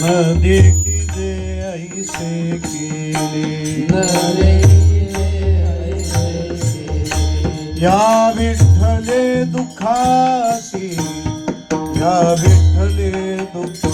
न देखिले ऐसे केले. या विठ्ठले दुःखासी या विठ्ठले दुख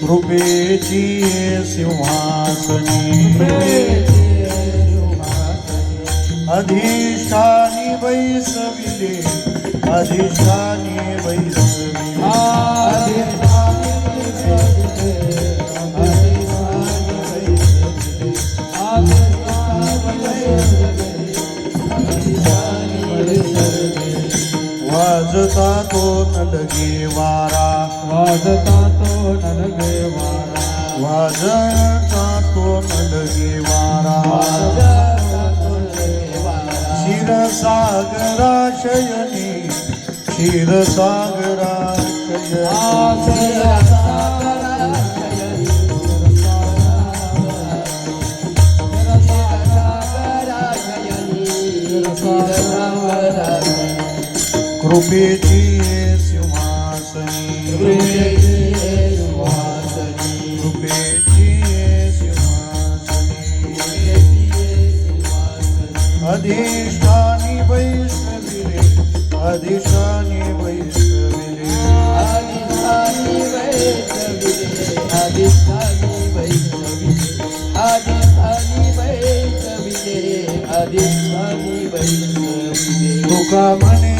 કૃપેચી સિંહાસની અધિષ્ઠાની વૈસવિલે અધિષ્ઠાની વૈસવિલે वाजता तो नडगे वारा. वाजता तो नरगे वारा. वाजता तो नडगे वारा. क्षीरसागरा शयनी. क्षीरसागरा शयनी. कृपेची सिंहासनी कृपेची सिंहासनी अधिष्ठानी वैष्णविले अधिष्ठानी वैष्णविले तुका म्हणे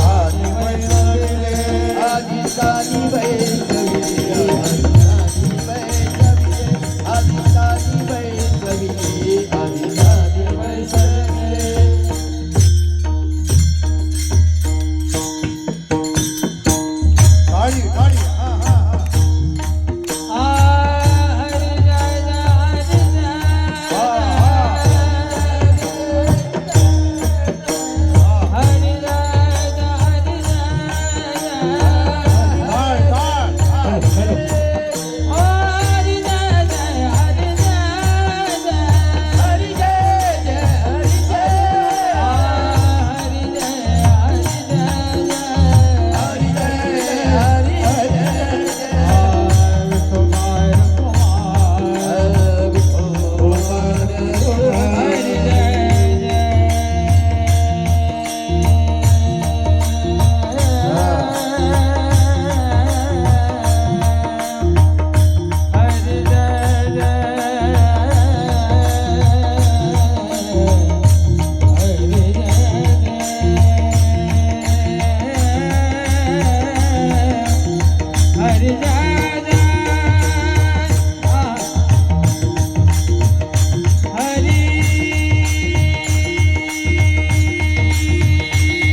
Are? Are you?